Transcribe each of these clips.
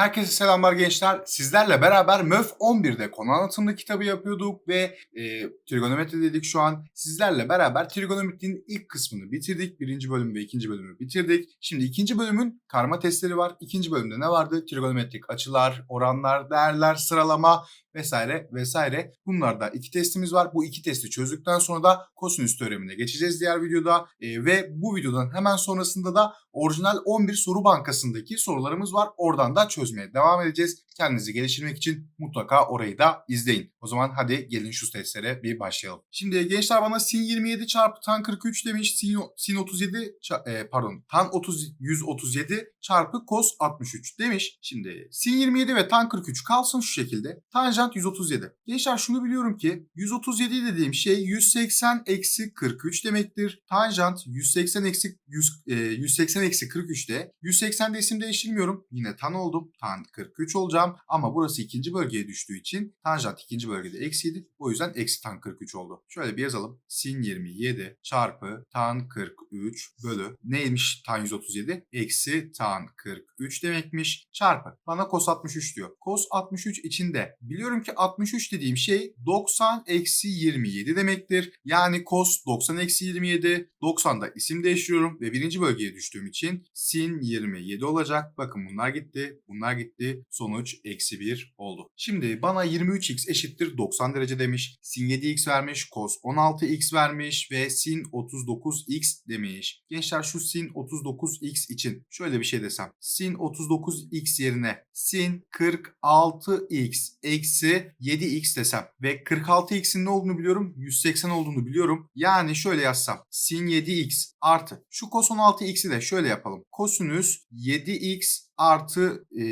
Herkese selamlar gençler. Sizlerle beraber MÖF 11'de konu anlatımlı kitabı yapıyorduk ve e, trigonometri dedik şu an. Sizlerle beraber trigonometrinin ilk kısmını bitirdik. Birinci bölüm ve ikinci bölümü bitirdik. Şimdi ikinci bölümün karma testleri var. İkinci bölümde ne vardı? Trigonometrik açılar, oranlar, değerler, sıralama vesaire vesaire. Bunlarda iki testimiz var. Bu iki testi çözdükten sonra da kosinüs teoremine geçeceğiz diğer videoda. E, ve bu videodan hemen sonrasında da orijinal 11 soru bankasındaki sorularımız var. Oradan da çözmeye devam edeceğiz. Kendinizi geliştirmek için mutlaka orayı da izleyin. O zaman hadi gelin şu testlere bir başlayalım. Şimdi gençler bana sin 27 çarpı tan 43 demiş. Sin, sin 37 ça- e, pardon tan 30 137 çarpı cos 63 demiş. Şimdi sin 27 ve tan 43 kalsın şu şekilde. Tanjant 137. Gençler şunu biliyorum ki 137 dediğim şey 180 eksi 43 demektir. Tanjant 180 eksi 100, e, 180 eksi 43 de 180'de isim değiştirmiyorum. Yine tan oldum. Tan 43 olacağım. Ama burası ikinci bölgeye düştüğü için tanjant ikinci bölgede eksiydi. O yüzden eksi tan 43 oldu. Şöyle bir yazalım. Sin 27 çarpı tan 43 bölü neymiş tan 137? Eksi tan 43 demekmiş. Çarpı. Bana cos 63 diyor. Cos 63 içinde biliyorum ki 63 dediğim şey 90 eksi 27 demektir. Yani cos 90 eksi 27. 90'da isim değiştiriyorum ve birinci bölgeye düştüğüm için sin 27 olacak. Bakın bunlar gitti. Bunlar gitti. Sonuç eksi 1 oldu. Şimdi bana 23x eşittir 90 derece demiş. Sin 7x vermiş. Cos 16x vermiş ve sin 39x demiş. Gençler şu sin 39x için şöyle bir şey desem. Sin 39x yerine sin 46x eksi 7x desem ve 46x'in ne olduğunu biliyorum 180 olduğunu biliyorum. Yani şöyle yazsam sin 7x artı şu cos 16x'i de şöyle yapalım. Kosinüs 7x artı e,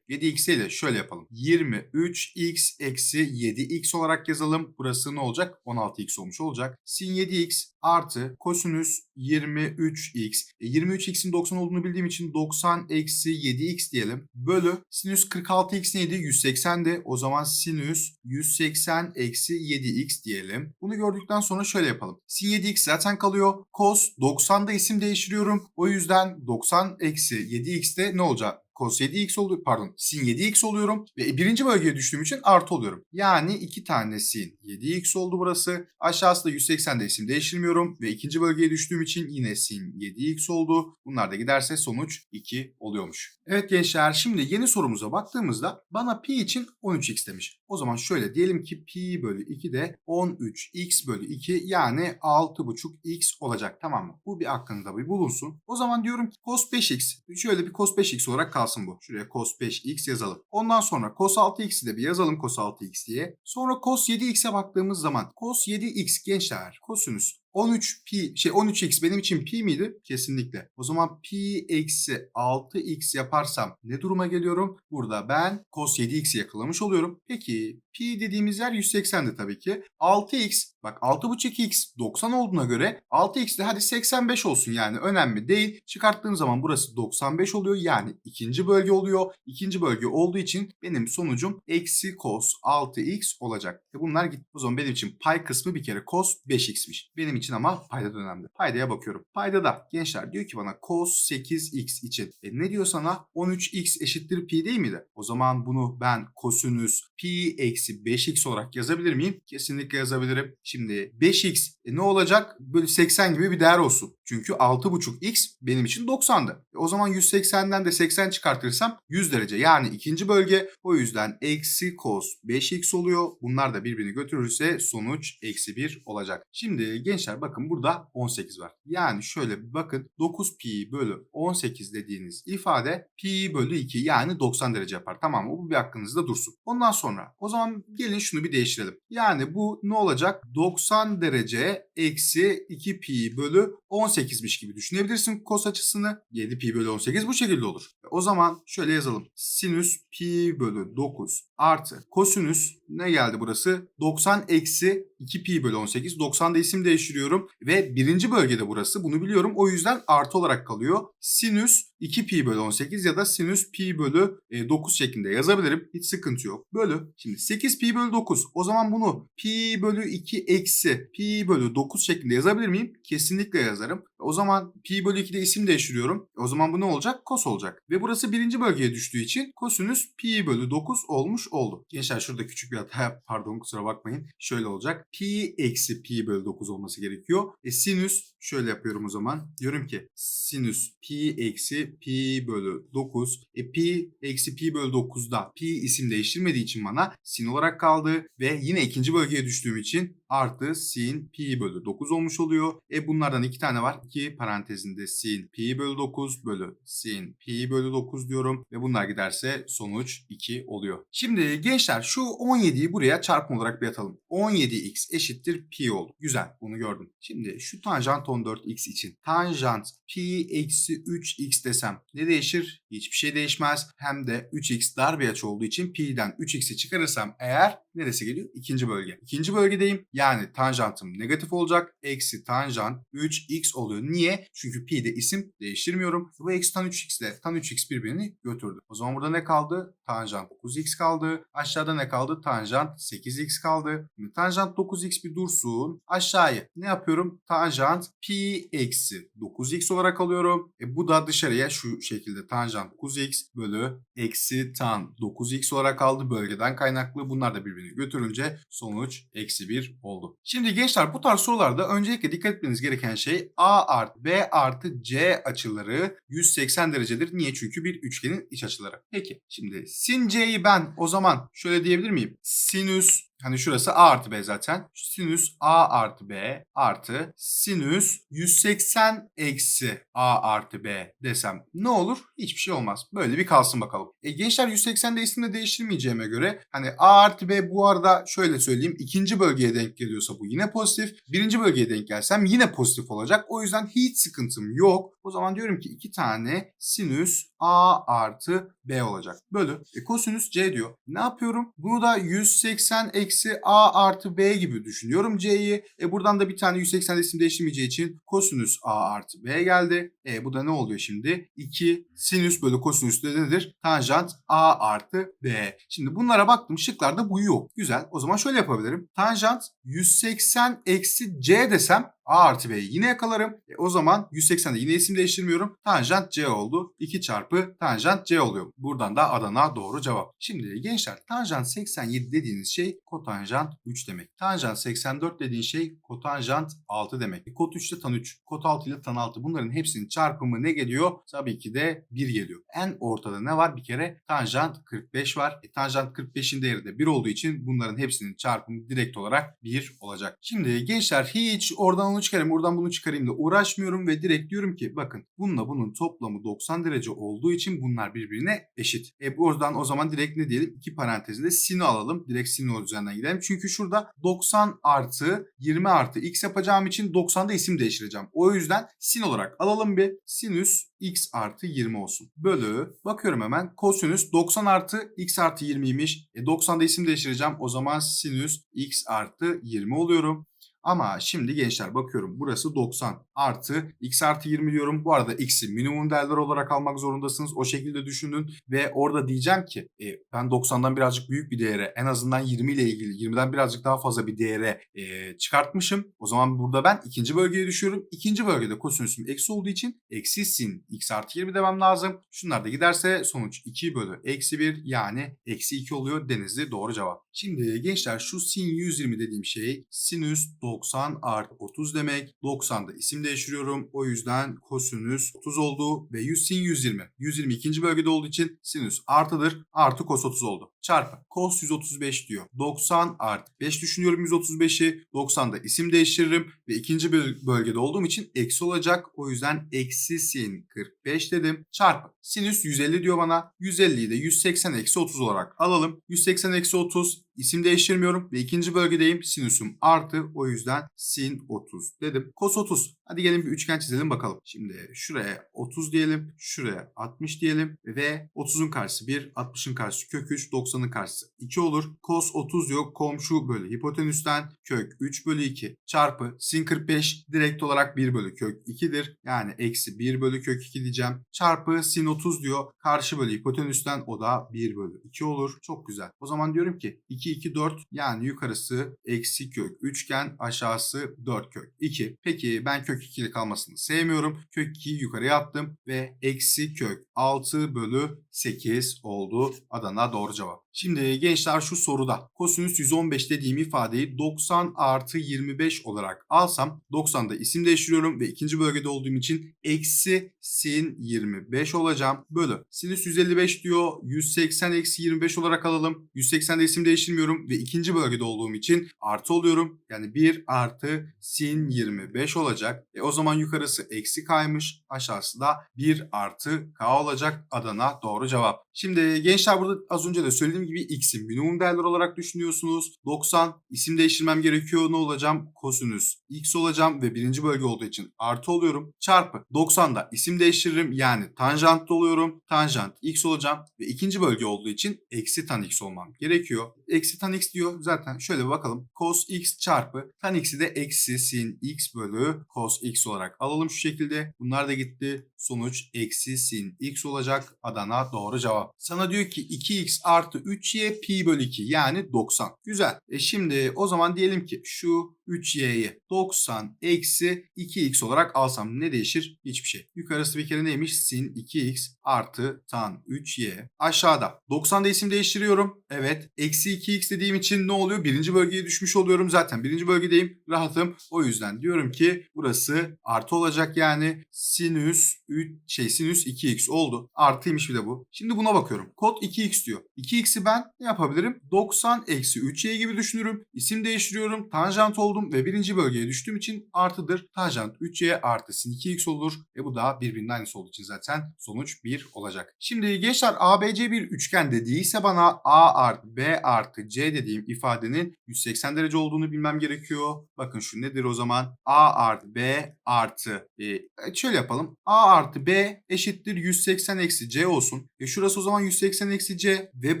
7x ile şöyle yapalım. 23x eksi 7x olarak yazalım. Burası ne olacak? 16x olmuş olacak. Sin 7x artı kosinüs 23x. E, 23x'in 90 olduğunu bildiğim için 90 eksi 7x diyelim. Bölü sinüs 46x neydi? 180'di. O zaman sinüs 180 eksi 7x diyelim. Bunu gördükten sonra şöyle yapalım. Sin 7x zaten kalıyor. Cos 90'da isim değiştiriyorum. O yüzden 90 eksi 7x'te ne olacak? Cos 7x oluyor pardon sin 7x oluyorum ve birinci bölgeye düştüğüm için artı oluyorum. Yani iki tane sin 7x oldu burası. Aşağısı da 180'de isim değiştirmiyorum ve ikinci bölgeye düştüğüm için yine sin 7x oldu. Bunlar da giderse sonuç 2 oluyormuş. Evet gençler şimdi yeni sorumuza baktığımızda bana pi için 13x demiş. O zaman şöyle diyelim ki pi bölü 2 de 13x bölü 2 yani 6,5x olacak tamam mı? Bu bir aklınızda bir bulunsun. O zaman diyorum ki cos 5x şöyle bir cos 5x olarak kalsın bu. Şuraya cos 5x yazalım. Ondan sonra cos 6x'i de bir yazalım cos 6x diye. Sonra cos 7x'e baktığımız zaman cos 7x gençler kosinüs 13 pi şey 13x benim için pi miydi? Kesinlikle. O zaman pi eksi 6x yaparsam ne duruma geliyorum? Burada ben cos 7x'i yakalamış oluyorum. Peki pi dediğimiz yer 180'di tabii ki. 6x bak 6,5x 90 olduğuna göre 6x de hadi 85 olsun yani önemli değil. Çıkarttığım zaman burası 95 oluyor yani ikinci bölge oluyor. İkinci bölge olduğu için benim sonucum eksi cos 6x olacak. E bunlar gitti. O zaman benim için pay kısmı bir kere cos 5x'miş. Benim için ama payda da önemli. Paydaya bakıyorum. Payda da gençler diyor ki bana cos 8x için. E ne diyor sana? 13x eşittir pi değil miydi? O zaman bunu ben kosinüs pi eksi 5x olarak yazabilir miyim? Kesinlikle yazabilirim. Şimdi 5x e ne olacak? Böyle 80 gibi bir değer olsun. Çünkü 6,5x benim için 90'dı. E o zaman 180'den de 80 çıkartırsam 100 derece. Yani ikinci bölge. O yüzden eksi cos 5x oluyor. Bunlar da birbirini götürürse sonuç eksi 1 olacak. Şimdi gençler bakın burada 18 var. Yani şöyle bakın 9 pi bölü 18 dediğiniz ifade pi bölü 2 yani 90 derece yapar. Tamam mı? Bu bir aklınızda dursun. Ondan sonra o zaman gelin şunu bir değiştirelim. Yani bu ne olacak? 90 derece eksi 2 pi bölü 18'miş gibi düşünebilirsin kos açısını. 7 pi bölü 18 bu şekilde olur. O zaman şöyle yazalım. Sinüs pi bölü 9 artı kosinüs ne geldi burası? 90 eksi 2 pi bölü 18. 90'da isim değiştiriyorum ve birinci bölgede burası. Bunu biliyorum. O yüzden artı olarak kalıyor. Sinüs 2 pi bölü 18 ya da sinüs pi bölü 9 şeklinde yazabilirim. Hiç sıkıntı yok. Bölü. Şimdi 8 pi bölü 9. O zaman bunu pi bölü 2 eksi pi bölü 9 şeklinde yazabilir miyim? Kesinlikle yazarım. O zaman pi bölü 2'de isim değiştiriyorum. O zaman bu ne olacak? Kos olacak. Ve burası birinci bölgeye düştüğü için kosinüs pi bölü 9 olmuş oldu. Gençler şurada küçük bir hata pardon kusura bakmayın. Şöyle olacak. Pi eksi pi bölü 9 olması gerekiyor. E sinüs şöyle yapıyorum o zaman. Diyorum ki sinüs pi eksi pi bölü 9. E pi eksi pi bölü 9'da pi isim değiştirmediği için bana sin olarak kaldı. Ve yine ikinci bölgeye düştüğüm için artı sin pi bölü 9 olmuş oluyor. E bunlardan iki tane var. İki parantezinde sin pi bölü 9 bölü sin pi bölü 9 diyorum. Ve bunlar giderse sonuç 2 oluyor. Şimdi gençler şu 17'yi buraya çarpım olarak bir atalım. 17x eşittir pi oldu. Güzel bunu gördüm. Şimdi şu tanjant 14x için tanjant pi eksi 3x desem ne değişir? Hiçbir şey değişmez. Hem de 3x dar bir açı olduğu için pi'den 3x'i çıkarırsam eğer neresi geliyor? İkinci bölge. İkinci bölgedeyim. Yani tanjantım negatif olacak. Eksi tanjant 3x oluyor. Niye? Çünkü pi'de isim değiştirmiyorum. Bu eksi tan 3x ile tan 3x birbirini götürdü. O zaman burada ne kaldı? Tanjant 9x kaldı. Aşağıda ne kaldı? Tanjant 8x kaldı. Şimdi tanjant 9x bir dursun. Aşağıya ne yapıyorum? Tanjant pi eksi 9x olarak alıyorum. E bu da dışarıya şu şekilde tanjant 9x bölü eksi tan 9x olarak kaldı bölgeden kaynaklı. Bunlar da birbirini götürünce sonuç eksi 1 oldu. Şimdi gençler bu tarz sorularda öncelikle dikkat etmeniz gereken şey A artı B artı C açıları 180 derecedir. Niye? Çünkü bir üçgenin iç açıları. Peki şimdi sin C'yi ben o zaman şöyle diyebilir miyim? Sinüs Hani şurası A artı B zaten. Sinüs A artı B artı sinüs 180 eksi A artı B desem ne olur? Hiçbir şey olmaz. Böyle bir kalsın bakalım. E gençler 180'de isimle değiştirmeyeceğime göre hani A artı B bu arada şöyle söyleyeyim ikinci bölgeye denk geliyorsa bu yine pozitif. Birinci bölgeye denk gelsem yine pozitif olacak. O yüzden hiç sıkıntım yok. O zaman diyorum ki iki tane sinüs A artı B olacak. Bölü. E kosinüs C diyor. Ne yapıyorum? Bunu da 180 eksi A artı B gibi düşünüyorum C'yi. E buradan da bir tane 180 isim değiştirmeyeceği için kosinüs A artı B geldi. E bu da ne oluyor şimdi? 2 sinüs bölü kosinüs de nedir? Tanjant A artı B. Şimdi bunlara baktım şıklarda bu yok. Güzel. O zaman şöyle yapabilirim. Tanjant 180 eksi C desem A artı B'yi yine yakalarım. E o zaman 180'de yine isim değiştirmiyorum. Tanjant C oldu. 2 çarpı tanjant C oluyor. Buradan da Adana doğru cevap. Şimdi gençler tanjant 87 dediğiniz şey kotanjant 3 demek. Tanjant 84 dediğin şey kotanjant 6 demek. E, kot 3 ile tan 3. Kot 6 ile tan 6. Bunların hepsinin çarpımı ne geliyor? Tabii ki de 1 geliyor. En ortada ne var? Bir kere tanjant 45 var. E, tanjant 45'in değeri de 1 olduğu için bunların hepsinin çarpımı direkt olarak 1 olacak. Şimdi gençler hiç oradan onu çıkarayım, oradan bunu çıkarayım da uğraşmıyorum ve direkt diyorum ki bakın bununla bunun toplamı 90 derece olduğu için bunlar birbirine eşit. E buradan o zaman direkt ne diyelim? İki parantezinde sinü alalım. Direkt sinü üzerinden gidelim. Çünkü şurada 90 artı 20 artı x yapacağım için 90'da isim değiştireceğim. O yüzden sin olarak alalım bir. Sinüs x artı 20 olsun. Bölü bakıyorum hemen kosinüs 90 artı x artı 20'ymiş. E 90'da isim değiştireceğim. O zaman sinüs x artı 20 oluyorum. Ama şimdi gençler bakıyorum burası 90 artı x artı 20 diyorum. Bu arada x'i minimum değerler olarak almak zorundasınız. O şekilde düşünün ve orada diyeceğim ki e, ben 90'dan birazcık büyük bir değere en azından 20 ile ilgili 20'den birazcık daha fazla bir değere e, çıkartmışım. O zaman burada ben ikinci bölgeye düşüyorum. İkinci bölgede kosinüsüm eksi olduğu için eksi sin x artı 20 demem lazım. Şunlar da giderse sonuç 2 bölü eksi 1 yani eksi 2 oluyor. Denizli doğru cevap. Şimdi gençler şu sin 120 dediğim şey sinüs 90 artı 30 demek. 90'da isim değiştiriyorum. O yüzden kosinüs 30 oldu ve 100 sin 120. 120 ikinci bölgede olduğu için sinüs artıdır. Artı kos 30 oldu. Çarpı. Kos 135 diyor. 90 artı 5 düşünüyorum 135'i. 90'da isim değiştiririm ve ikinci bölgede olduğum için eksi olacak. O yüzden eksi sin 45 dedim. Çarpı. Sinüs 150 diyor bana. 150'yi de 180 eksi 30 olarak alalım. 180 eksi 30 isim değiştirmiyorum ve ikinci bölgedeyim. Sinüsüm artı o yüzden sin 30 dedim. Kos 30. Hadi gelin bir üçgen çizelim bakalım. Şimdi şuraya 30 diyelim. Şuraya 60 diyelim ve 30'un karşısı 1, 60'ın karşısı kök 3, 90'ın karşısı 2 olur. Cos 30 diyor. Komşu bölü hipotenüsten kök 3 bölü 2 çarpı sin 45 direkt olarak 1 bölü kök 2'dir. Yani eksi 1 bölü kök 2 diyeceğim. Çarpı sin 30 diyor. Karşı bölü hipotenüsten o da 1 bölü 2 olur. Çok güzel. O zaman diyorum ki 2 2 4 yani yukarısı eksi kök 3 iken aşağısı 4 kök 2. Peki ben kök 2'li kalmasını sevmiyorum. Kök 2'yi yukarıya attım ve eksi kök 6 bölü 8 oldu. Adana doğru cevap. Şimdi gençler şu soruda kosinüs 115 dediğim ifadeyi 90 artı 25 olarak alsam 90'da isim değiştiriyorum ve ikinci bölgede olduğum için eksi sin 25 olacağım. Bölü sinüs 155 diyor 180 eksi 25 olarak alalım. 180'de isim değiştirmiyorum ve ikinci bölgede olduğum için artı oluyorum. Yani 1 artı sin 25 olacak. E o zaman yukarısı eksi kaymış aşağısı da 1 artı k olacak. Adana doğru cevap. Şimdi gençler burada az önce de söylediğim gibi x'in minimum değerler olarak düşünüyorsunuz. 90 isim değiştirmem gerekiyor. Ne olacağım? Kosinüs x olacağım ve birinci bölge olduğu için artı oluyorum. Çarpı 90'da isim değiştiririm. Yani tanjant oluyorum. Tanjant x olacağım ve ikinci bölge olduğu için eksi tan x olmam gerekiyor. Eksi tan x diyor. Zaten şöyle bakalım. Cos x çarpı tan x'i de eksi sin x bölü cos x olarak alalım şu şekilde. Bunlar da gitti. Sonuç eksi sin x olacak. Adana doğru cevap. Sana diyor ki 2x artı 3y pi bölü 2 yani 90. Güzel. E şimdi o zaman diyelim ki şu 3y'yi 90 eksi 2x olarak alsam ne değişir? Hiçbir şey. Yukarısı bir kere neymiş? Sin 2x artı tan 3y. Aşağıda 90'da isim değiştiriyorum. Evet. Eksi 2x dediğim için ne oluyor? Birinci bölgeye düşmüş oluyorum. Zaten birinci bölgedeyim. Rahatım. O yüzden diyorum ki burası artı olacak yani sinüs 3 şey sinüs 2x oldu. Artıymış bir de bu. Şimdi buna bakıyorum. Kod 2x diyor. 2x'i ben ne yapabilirim? 90 eksi 3y gibi düşünürüm. İsim değiştiriyorum. Tanjant oldum ve birinci bölgeye düştüğüm için artıdır. Tanjant 3y artı sin 2x olur. E bu da birbirinin aynısı olduğu için zaten sonuç 1 olacak. Şimdi gençler ABC bir üçgen dediyse bana A artı B artı C dediğim ifadenin 180 derece olduğunu bilmem gerekiyor. Bakın şu nedir o zaman? A artı B artı e, şöyle yapalım. A artı B eşittir 180 eksi C olsun. E şurası o zaman 180 eksi C ve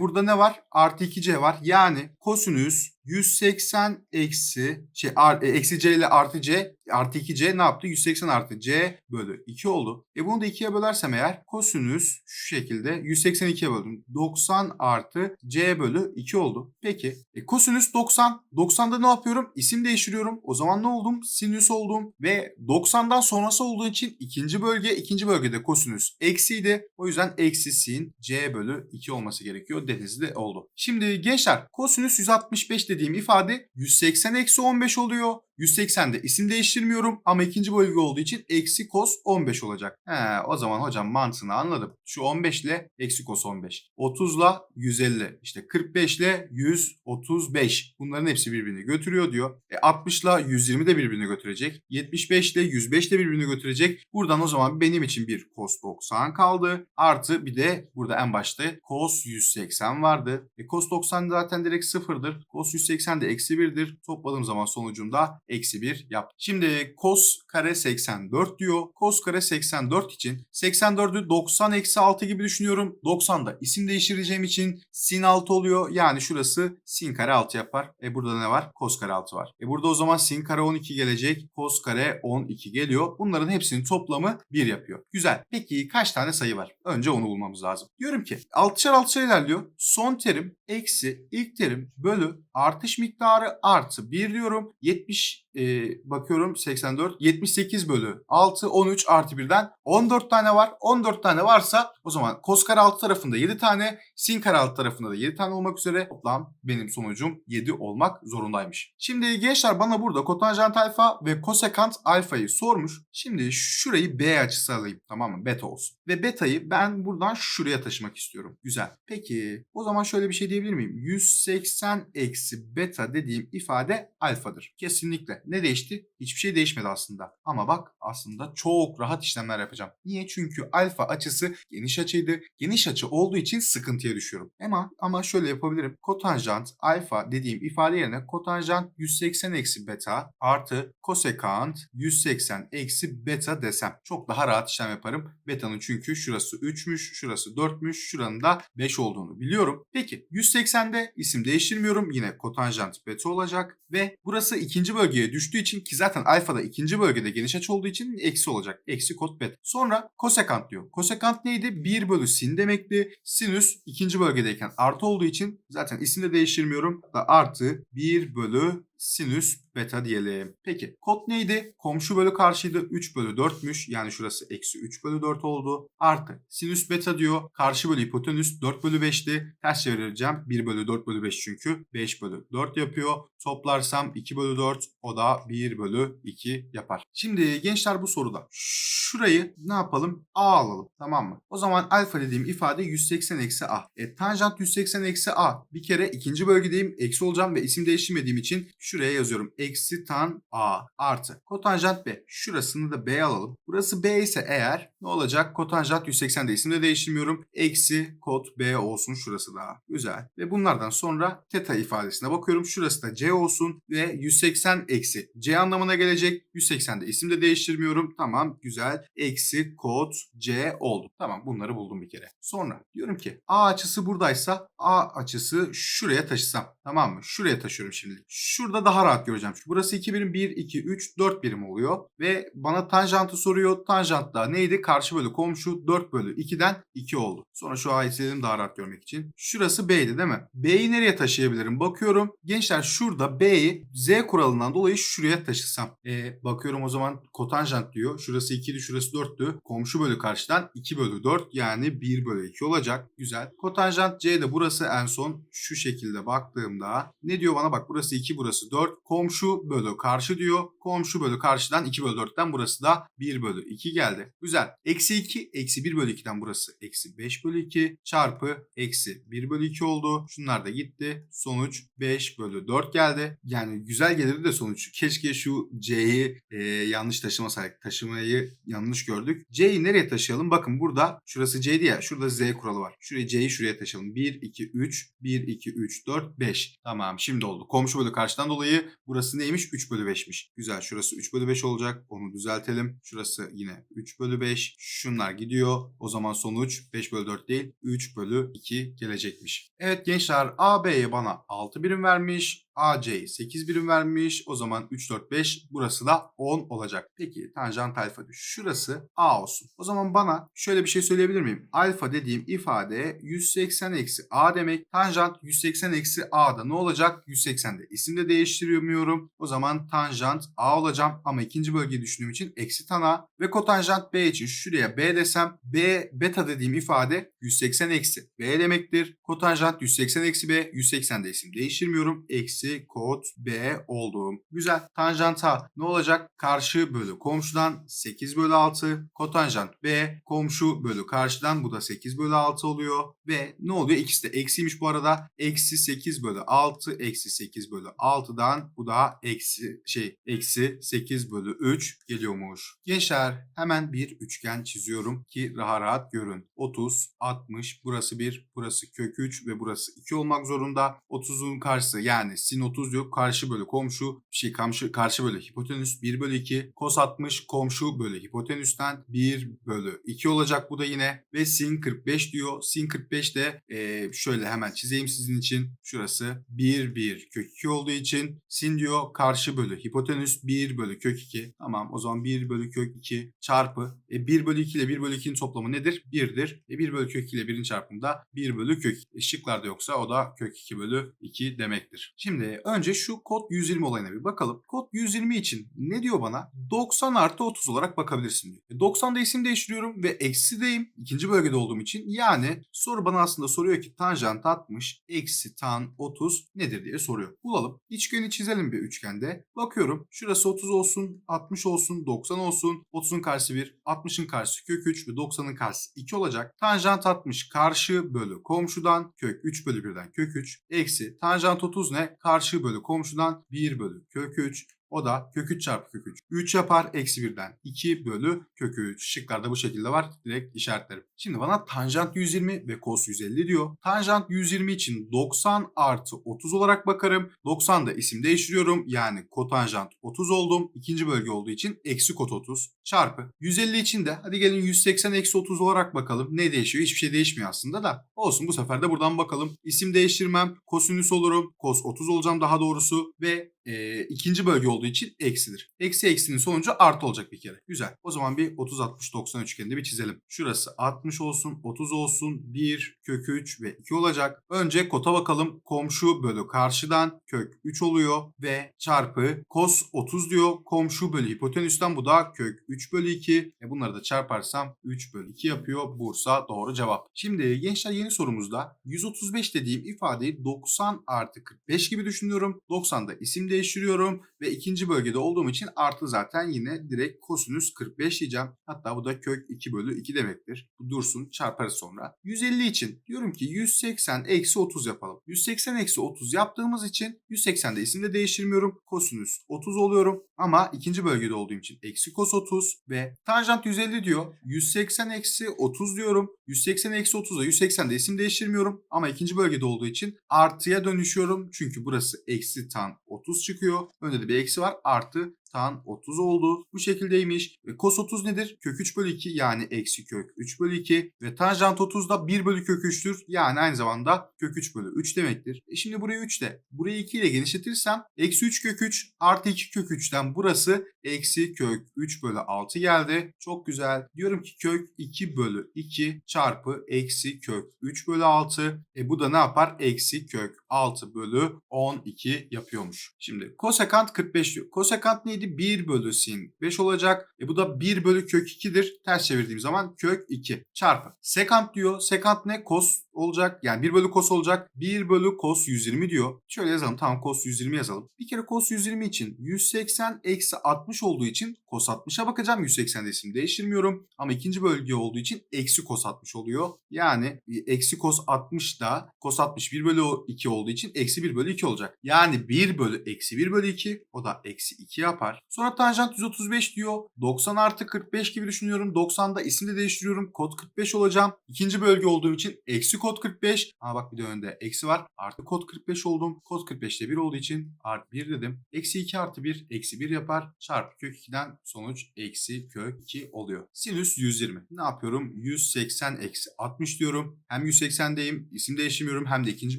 burada ne var? Artı 2C var. Yani kosinüs 180 eksi şey ar, e, eksi c ile artı c artı 2c ne yaptı? 180 artı c bölü 2 oldu. E bunu da 2'ye bölersem eğer kosinüs şu şekilde 182'ye böldüm. 90 artı c bölü 2 oldu. Peki e, kosinüs 90. 90'da ne yapıyorum? İsim değiştiriyorum. O zaman ne oldum? Sinüs oldum ve 90'dan sonrası olduğu için ikinci bölge ikinci bölgede kosinüs eksiydi. O yüzden eksi sin c bölü 2 olması gerekiyor. Denizli oldu. Şimdi gençler kosinüs 165 dediğim ifade 180 eksi 15 oluyor. 180'de isim değiştirmiyorum ama ikinci bölge olduğu için eksi cos 15 olacak. He, o zaman hocam mantığını anladım. Şu 15 ile eksi cos 15. 30 ile 150. İşte 45 ile 135. Bunların hepsi birbirini götürüyor diyor. E 60 ile 120 de birbirini götürecek. 75 ile 105 de birbirini götürecek. Buradan o zaman benim için bir cos 90 kaldı. Artı bir de burada en başta cos 180 vardı. E cos 90 zaten direkt sıfırdır. Cos 180 de eksi 1'dir. Topladığım zaman sonucumda eksi 1 yap. Şimdi cos kare 84 diyor. Cos kare 84 için 84'ü 90 eksi 6 gibi düşünüyorum. 90'da isim değiştireceğim için sin 6 oluyor. Yani şurası sin kare 6 yapar. E burada ne var? Cos kare 6 var. E burada o zaman sin kare 12 gelecek. Cos kare 12 geliyor. Bunların hepsinin toplamı 1 yapıyor. Güzel. Peki kaç tane sayı var? Önce onu bulmamız lazım. Diyorum ki 6'şar 6'şar ilerliyor. Son terim eksi ilk terim bölü artış miktarı artı 1 diyorum. 70 e, bakıyorum 84 78 bölü 6 13 artı 1'den 14 tane var. 14 tane varsa o zaman cos kare alt tarafında 7 tane sin kare alt tarafında da 7 tane olmak üzere toplam benim sonucum 7 olmak zorundaymış. Şimdi gençler bana burada kotanjant alfa ve kosekant alfayı sormuş. Şimdi şurayı B açısı alayım tamam mı? Beta olsun. Ve beta'yı ben buradan şuraya taşımak istiyorum. Güzel. Peki o zaman şöyle bir şey diyebilir miyim? 180 eksi beta dediğim ifade alfadır. Kesinlikle Kesinlikle. Ne değişti? Hiçbir şey değişmedi aslında. Ama bak aslında çok rahat işlemler yapacağım. Niye? Çünkü alfa açısı geniş açıydı. Geniş açı olduğu için sıkıntıya düşüyorum. Ama ama şöyle yapabilirim. Kotanjant alfa dediğim ifade yerine kotanjant 180 eksi beta artı kosekant 180 eksi beta desem. Çok daha rahat işlem yaparım. Beta'nın çünkü şurası 3'müş, şurası 4'müş, şuranın da 5 olduğunu biliyorum. Peki 180'de isim değiştirmiyorum. Yine kotanjant beta olacak ve burası ikinci bölgeye düştüğü için ki zaten alfada ikinci bölgede geniş açı olduğu için eksi olacak. Eksi kod beta. Sonra kosekant diyor. Kosekant neydi? 1 bölü sin demekti. Sinüs ikinci bölgedeyken artı olduğu için zaten isim de değiştirmiyorum. Da artı 1 bölü sinüs beta diyelim. Peki kod neydi? Komşu bölü karşıydı 3 bölü 4'müş. Yani şurası eksi 3 bölü 4 oldu. Artı sinüs beta diyor. Karşı bölü hipotenüs 4 bölü 5'ti. Ters çevireceğim. 1 bölü 4 bölü 5 çünkü. 5 bölü 4 yapıyor. Toplarsam 2 bölü 4 o da 1 bölü 2 yapar. Şimdi gençler bu soruda şurayı ne yapalım? A alalım tamam mı? O zaman alfa dediğim ifade 180 eksi A. E, tanjant 180 eksi A. Bir kere ikinci bölgedeyim. Eksi olacağım ve isim değiştirmediğim için şuraya yazıyorum. Eksi tan A artı. Kotanjant B. Şurasını da B alalım. Burası B ise eğer ne olacak? Kotanjant 180 de isim de değiştirmiyorum. Eksi kod B olsun şurası daha. Güzel. Ve bunlardan sonra teta ifadesine bakıyorum. Şurası da C olsun ve 180 eksi C anlamına gelecek. 180 de isim de değiştirmiyorum. Tamam güzel. Eksi kod C oldu. Tamam bunları buldum bir kere. Sonra diyorum ki A açısı buradaysa A açısı şuraya taşısam. Tamam mı? Şuraya taşıyorum şimdi. Şurada daha rahat göreceğim. Çünkü burası 2 birim 1, 2, 3, 4 birim oluyor. Ve bana tanjantı soruyor. Tanjant da neydi? Karşı bölü komşu 4 bölü 2'den 2 oldu. Sonra şu A'yı silelim daha rahat görmek için. Şurası B'ydi değil mi? B'yi nereye taşıyabilirim? Bakıyorum. Gençler şurada B'yi Z kuralından dolayı şuraya taşısam. E, bakıyorum o zaman kotanjant diyor. Şurası 2'di şurası 4'tü. Komşu bölü karşıdan 2 bölü 4 yani 1 bölü 2 olacak. Güzel. Kotanjant C de burası en son şu şekilde baktığımda ne diyor bana bak burası 2 burası 4. Komşu bölü karşı diyor. Komşu bölü karşıdan 2 bölü 4'ten burası da 1 bölü 2 geldi. Güzel. Eksi 2 eksi 1 bölü 2'den burası eksi 5 bölü 2 çarpı eksi 1 bölü 2 oldu. Şunlar da gitti. Sonuç 5 bölü 4 geldi. Yani güzel gelirdi de sonuç. Keşke şu C'yi e, yanlış taşımasaydık. Taşımayı yanlış gördük. C'yi nereye taşıyalım? Bakın burada şurası C'di ya. Şurada Z kuralı var. Şuraya C'yi şuraya taşıyalım. 1, 2, 3. 1, 2, 3, 4, 5. Tamam şimdi oldu. Komşu bölü karşıdan dolayı burası neymiş? 3 bölü 5'miş. Güzel. Şurası 3 bölü 5 olacak. Onu düzeltelim. Şurası yine 3 bölü 5. Şunlar gidiyor. O zaman sonuç 5 bölü 4 değil 3 bölü 2 gelecekmiş. Evet gençler AB'ye bana 6 birim vermiş. AC'yi 8 birim vermiş. O zaman 3, 4, 5 burası da 10 olacak. Peki tanjant alfa şurası A olsun. O zaman bana şöyle bir şey söyleyebilir miyim? Alfa dediğim ifade 180 eksi A demek. Tanjant 180 eksi A'da ne olacak? 180'de isim de değiştiremiyorum. O zaman tanjant A olacağım ama ikinci bölgeyi düşündüğüm için eksi tan A ve kotanjant B için şuraya B desem B beta dediğim ifade 180 eksi B demektir. Kotanjant 180 eksi B 180'de isim değiştirmiyorum. Eksi eksi kod B oldu. Güzel. Tanjanta ne olacak? Karşı bölü komşudan 8 bölü 6. Kotanjant B komşu bölü karşıdan bu da 8 bölü 6 oluyor. Ve ne oluyor? İkisi de eksiymiş bu arada. Eksi 8 bölü 6 eksi 8 bölü 6'dan bu da eksi şey eksi 8 bölü 3 geliyormuş. Gençler hemen bir üçgen çiziyorum ki rahat rahat görün. 30, 60, burası 1, burası kök 3 ve burası 2 olmak zorunda. 30'un karşısı yani sin 30 diyor. Karşı bölü komşu şey karşı, karşı bölü hipotenüs 1 bölü 2. Kos 60 komşu bölü hipotenüsten 1 bölü 2 olacak bu da yine. Ve sin 45 diyor. Sin 45 de e, şöyle hemen çizeyim sizin için. Şurası 1 1 kök 2 olduğu için sin diyor karşı bölü hipotenüs 1 bölü kök 2. Tamam o zaman 1 bölü kök 2 çarpı e, 1 bölü 2 ile 1 bölü 2'nin toplamı nedir? 1'dir. E, 1 bölü kök 2 ile 1'in çarpımı da 1 bölü kök. E, şıklarda yoksa o da kök 2 bölü 2 demektir. Şimdi önce şu kod 120 olayına bir bakalım. Kod 120 için ne diyor bana? 90 artı 30 olarak bakabilirsin diyor. E 90'da isim değiştiriyorum ve eksideyim. ikinci bölgede olduğum için. Yani soru bana aslında soruyor ki tanjant 60 eksi tan 30 nedir diye soruyor. Bulalım. İçgörünü çizelim bir üçgende. Bakıyorum. Şurası 30 olsun, 60 olsun, 90 olsun. 30'un karşısı 1, 60'ın karşısı kök 3 ve 90'ın karşısı 2 olacak. Tanjant 60 karşı bölü komşudan kök 3 bölü 1'den kök 3 eksi tanjant 30 ne? Karşı bölü komşudan 1 bölü kök 3 O da kök 3 çarpı kök 3. 3 yapar eksi 1'den 2 bölü kök 3. Şıklarda bu şekilde var. Direkt işaretlerim. Şimdi bana tanjant 120 ve kos 150 diyor. Tanjant 120 için 90 artı 30 olarak bakarım. 90'da isim değiştiriyorum. Yani kotanjant 30 oldum. İkinci bölge olduğu için eksi kot 30 çarpı. 150 için de hadi gelin 180 eksi 30 olarak bakalım. Ne değişiyor? Hiçbir şey değişmiyor aslında da. Olsun bu sefer de buradan bakalım. İsim değiştirmem. Kosinüs olurum. Kos 30 olacağım daha doğrusu. Ve e, ikinci bölge olduğu için eksidir. Eksi eksinin sonucu artı olacak bir kere. Güzel. O zaman bir 30-60-90 üçgeninde bir çizelim. Şurası 60 olsun, 30 olsun, 1, kök 3 ve 2 olacak. Önce kota bakalım. Komşu bölü karşıdan kök 3 oluyor ve çarpı kos 30 diyor. Komşu bölü hipotenüsten bu da kök 3 bölü 2. E bunları da çarparsam 3 bölü 2 yapıyor. Bursa doğru cevap. Şimdi gençler yeni sorumuzda 135 dediğim ifadeyi 90 artı 45 gibi düşünüyorum. 90'da isim değiştiriyorum ve ikinci bölgede olduğum için artı zaten yine direkt kosinüs 45 diyeceğim. Hatta bu da kök 2 bölü 2 demektir. Bu dursun çarparız sonra. 150 için diyorum ki 180 eksi 30 yapalım. 180 eksi 30 yaptığımız için 180'de isim de değiştirmiyorum. Kosinüs 30 oluyorum ama ikinci bölgede olduğum için eksi kos 30 ve tanjant 150 diyor. 180 eksi 30 diyorum. 180 eksi 30'da 180'de isim değiştirmiyorum ama ikinci bölgede olduğu için artıya dönüşüyorum. Çünkü burası eksi tan 30 çıkıyor. Önde de bir eksi var. Artı tan 30 oldu. Bu şekildeymiş. Ve cos 30 nedir? Kök 3 bölü 2 yani eksi kök 3 bölü 2. Ve tanjant 30 da 1 bölü kök 3'tür. Yani aynı zamanda kök 3 bölü 3 demektir. E şimdi burayı 3 de burayı 2 ile genişletirsem eksi 3 kök 3 artı 2 kök 3'ten burası eksi kök 3 bölü 6 geldi. Çok güzel. Diyorum ki kök 2 bölü 2 çarpı eksi kök 3 bölü 6. E bu da ne yapar? Eksi kök 6 bölü 12 yapıyormuş. Şimdi kosekant 45 diyor. Kosekant neydi? 1 bölü sin 5 olacak. E bu da 1 bölü kök 2'dir. Ters çevirdiğim zaman kök 2 çarpı. Sekant diyor. Sekant ne? Kos olacak. Yani 1 bölü kos olacak. 1 bölü kos 120 diyor. Şöyle yazalım. Tamam kos 120 yazalım. Bir kere kos 120 için 180 eksi 60 olduğu için kos 60'a bakacağım. 180'de isim değiştirmiyorum. Ama ikinci bölge olduğu için eksi kos 60 oluyor. Yani e, eksi kos 60 da kos 60 1 bölü 2 olduğu için eksi 1 bölü 2 olacak. Yani 1 bölü eksi 1 bölü 2 o da eksi 2 yapar. Sonra tanjant 135 diyor. 90 artı 45 gibi düşünüyorum. 90'da isim de değiştiriyorum. Kod 45 olacağım. İkinci bölge olduğum için eksi kod 45. Aa bak bir de önde eksi var. Artı kod 45 oldum. Kod 45'te 1 olduğu için artı 1 dedim. Eksi 2 artı 1 eksi 1 yapar. Çarpı kök 2'den sonuç eksi kök 2 oluyor. Sinüs 120. Ne yapıyorum? 180 eksi 60 diyorum. Hem 180'deyim. isim değiştirmiyorum. Hem de ikinci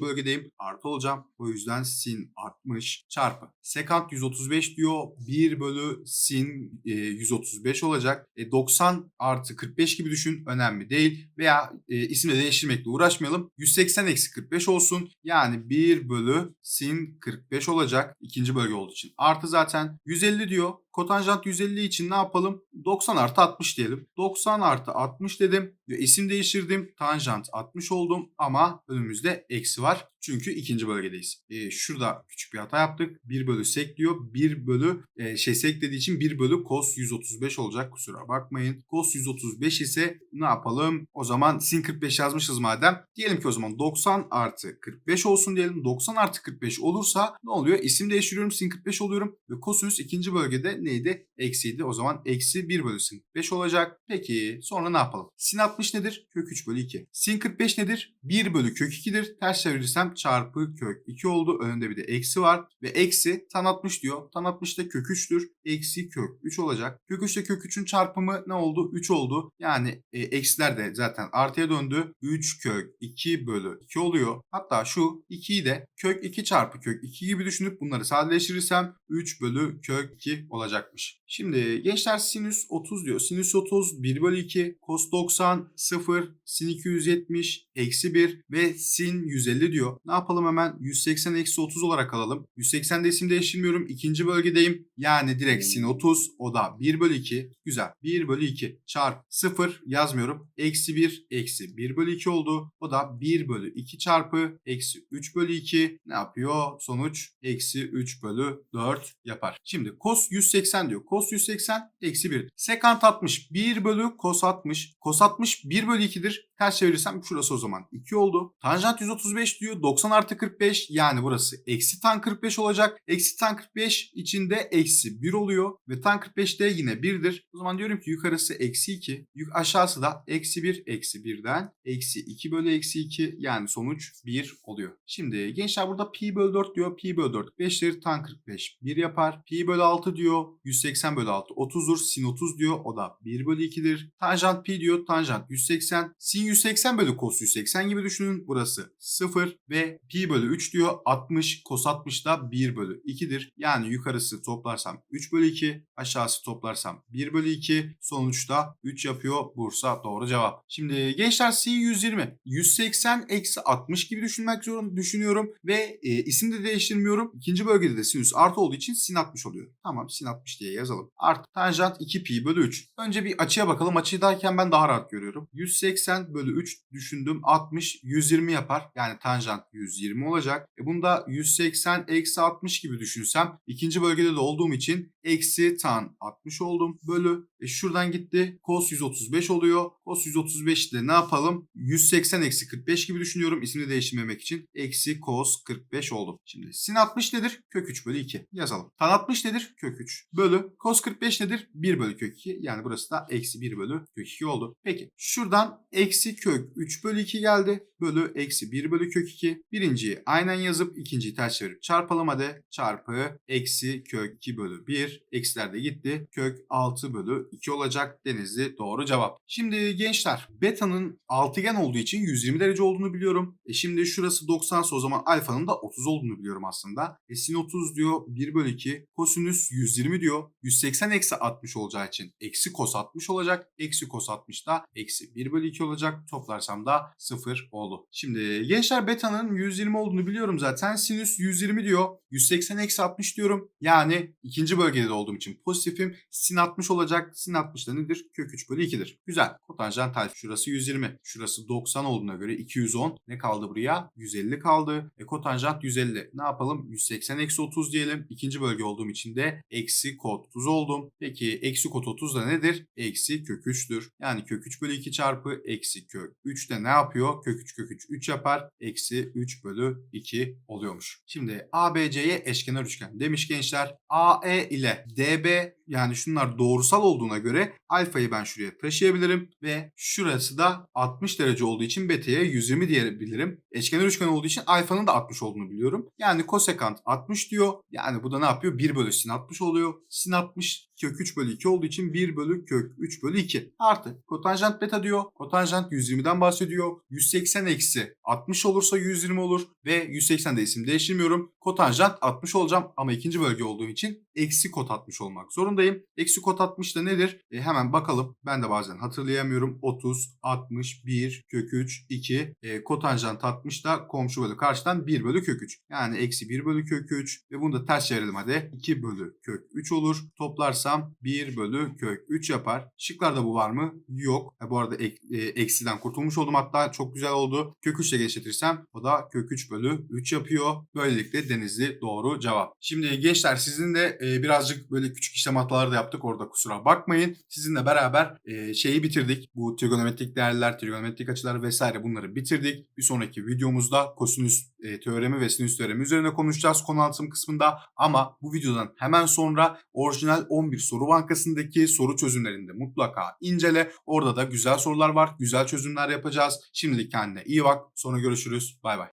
bölgedeyim. Artı olacağım. O yüzden sin 60 çarpı. Sekant 135 diyor. 1 bölü sin e, 135 olacak. E, 90 artı 45 gibi düşün. Önemli değil. Veya e, isimle değiştirmekle uğraşmayalım. 180 eksi 45 olsun. Yani 1 bölü sin 45 olacak. ikinci bölge olduğu için. Artı zaten 150 diyor. Kotanjant 150 için ne yapalım? 90 artı 60 diyelim. 90 artı 60 dedim ve isim değiştirdim. Tanjant 60 oldum ama önümüzde eksi var. Çünkü ikinci bölgedeyiz. E, şurada küçük bir hata yaptık. 1 bölü sek diyor. 1 bölü e, şey sek dediği için 1 bölü cos 135 olacak. Kusura bakmayın. Cos 135 ise ne yapalım? O zaman sin 45 yazmışız madem. Diyelim ki o zaman 90 artı 45 olsun diyelim. 90 artı 45 olursa ne oluyor? İsim değiştiriyorum. Sin 45 oluyorum. Ve kosinüs ikinci bölgede neydi? Eksiydi. O zaman eksi 1 bölü sin 45 olacak. Peki sonra ne yapalım? Sin 60 nedir? Kök 3 bölü 2. Sin 45 nedir? 1 bölü kök 2'dir. Ters çevirirsem çarpı kök 2 oldu. Önünde bir de eksi var. Ve eksi tan 60 diyor. Tan 60 da kök 3'tür. Eksi kök 3 olacak. Kök 3 ile kök 3'ün çarpımı ne oldu? 3 oldu. Yani e, eksiler de zaten artıya döndü. 3 kök 2 bölü 2 oluyor. Hatta şu 2'yi de kök 2 çarpı kök 2 gibi düşünüp bunları sadeleştirirsem 3 bölü kök 2 olacakmış. Şimdi gençler sinüs 30 diyor. Sinüs 30 1 bölü 2. Kos 90 0. Sin 270 eksi 1 ve sin 150 diyor. Ne yapalım hemen 180 eksi 30 olarak alalım. 180'de isim değiştirmiyorum. İkinci bölgedeyim. Yani direkt sin 30 o da 1 bölü 2. Güzel. 1 bölü 2 çarp 0 yazmıyorum. Eksi 1 eksi 1 bölü 2 oldu. O da 1 bölü 2 çarpı eksi 3 bölü 2 ne yapıyor? Sonuç eksi 3 bölü 4 yapar. Şimdi cos 180 diyor. Cos 180 eksi 1. Sekant 60 1 bölü cos 60. Cos 60 1 bölü 2'dir. Ters çevirirsem şurası o zaman 2 oldu. Tanjant 135 diyor 90 artı 45 yani burası eksi tan 45 olacak. Eksi tan 45 içinde eksi 1 oluyor ve tan 45 de yine 1'dir. O zaman diyorum ki yukarısı eksi 2 yük aşağısı da eksi 1 eksi 1'den eksi 2 bölü eksi 2 yani sonuç 1 oluyor. Şimdi gençler burada pi bölü 4 diyor. Pi bölü 4 5'tir. Tan 45 1 yapar. Pi bölü 6 diyor. 180 bölü 6 30'dur. Sin 30 diyor. O da 1 bölü 2'dir. Tanjant pi diyor. Tanjant 180. Sin 180 bölü cos 180 gibi düşünün. Burası 0 ve pi bölü 3 diyor. 60 cos 60 da 1 bölü 2'dir. Yani yukarısı toplarsam 3 bölü 2. Aşağısı toplarsam 1 bölü 2. Sonuçta 3 yapıyor. Bursa doğru cevap. Şimdi gençler sin 120. 180 eksi 60 gibi düşünmek zorunda düşünüyorum ve e, isim de değiştirmiyorum. İkinci bölgede de sinüs artı olduğu için sin 60 oluyor. Tamam sin 60 diye yazalım. Artı tanjant 2 pi bölü 3. Önce bir açıya bakalım. Açıyı derken ben daha rahat görüyorum. 180 bölü 3 düşündüm. 60 120 yapar. Yani tanjant 120 olacak. E bunda 180 eksi 60 gibi düşünsem ikinci bölgede de olduğum için eksi tan 60 oldum. Bölü e şuradan gitti. Cos 135 oluyor. Cos 135 de ne yapalım? 180 eksi 45 gibi düşünüyorum. İsmini değiştirmemek için. Eksi cos 45 oldu. Şimdi sin 60 nedir? Kök 3 bölü 2. Yazalım. Tan 60 nedir? Kök 3. Bölü. Cos 45 nedir? 1 bölü kök 2. Yani burası da eksi 1 bölü kök 2 oldu. Peki. Şuradan eksi kök 3 bölü 2 geldi. Bölü eksi 1 bölü kök 2. Birinciyi aynen yazıp ikinciyi ters çevirip çarpalım hadi. Çarpı eksi kök 2 bölü 1. Eksiler de gitti. Kök 6 bölü 2 olacak. Denizli doğru cevap. Şimdi gençler beta'nın altıgen olduğu için 120 derece olduğunu biliyorum. E şimdi şurası 90 ise o zaman alfanın da 30 olduğunu biliyorum aslında. E sin 30 diyor 1 bölü 2. Kosinüs 120 diyor. 180 eksi 60 olacağı için eksi kos 60 olacak. Eksi kos 60 da eksi 1 bölü 2 olacak. Toplarsam da 0 oldu. Şimdi gençler beta'nın 120 olduğunu biliyorum zaten. Sinüs 120 diyor. 180 eksi 60 diyorum. Yani ikinci bölgede de olduğum için pozitifim. Sin 60 olacak. Sin 60 da nedir? Kök 3 bölü 2'dir. Güzel. Kotanjant alfa. Şurası 120. Şurası 90 olduğuna göre 210. Ne kaldı buraya? 150 kaldı. E kotanjant 150. Ne yapalım? 180 eksi 30 diyelim. İkinci bölge olduğum için de eksi kod 30 oldum. Peki eksi kod 30 da nedir? Eksi kök 3'tür. Yani kök 3 bölü 2 çarpı eksi kök 3 de ne yapıyor? Kök 3 kök 3 3 yapar. Eksi 3 bölü 2 oluyormuş. Şimdi ABC'ye eşkenar üçgen demiş gençler. AE ile DB yani şunlar doğrusal olduğuna göre alfayı ben şuraya taşıyabilirim ve şurası da 60 derece olduğu için beta'ya 120 diyebilirim. Eşkenar üçgen olduğu için alfanın da 60 olduğunu biliyorum. Yani kosekant 60 diyor. Yani bu da ne yapıyor? 1 bölü sin 60 oluyor. Sin 60 kök 3 bölü 2 olduğu için 1 bölü kök 3 bölü 2. Artı kotanjant beta diyor. Kotanjant 120'den bahsediyor. 180 eksi 60 olursa 120 olur ve 180 de isim değiştirmiyorum. Kotanjant 60 olacağım ama ikinci bölge olduğum için eksi kot 60 olmak zorundayım. Eksi kot 60 da nedir? E, hemen bakalım. Ben de bazen hatırlayamıyorum. 30, 60, 1, kök 3, 2. E, kotanjant 60 da komşu bölü karşıdan 1 bölü kök 3. Yani eksi 1 bölü kök 3 ve bunu da ters çevirelim hadi. 2 bölü kök 3 olur. Toplarsam 1 bölü kök 3 yapar. Şıklarda bu var mı? Yok. E, bu arada ek, e, eksiden kurtulmuş oldum hatta. Çok güzel oldu. Kök 3 ile genişletirsem o da kök 3 bölü 3 yapıyor. Böylelikle Denizli doğru cevap. Şimdi gençler sizin de e, birazcık böyle küçük işlem hataları da yaptık orada kusura bakmayın. Sizinle beraber e, şeyi bitirdik. Bu trigonometrik değerler, trigonometrik açılar vesaire bunları bitirdik. Bir sonraki videomuzda kosinüs e, teoremi ve sinüs teoremi üzerine konuşacağız konu anlatım kısmında. Ama bu videodan hemen sonra orijinal 11 soru bankasındaki soru çözümlerinde mutlaka incele. Orada da güzel sorular var. Güzel çözümler yapacağız. Şimdilik kendine iyi bak. Sonra görüşürüz. Bay bay.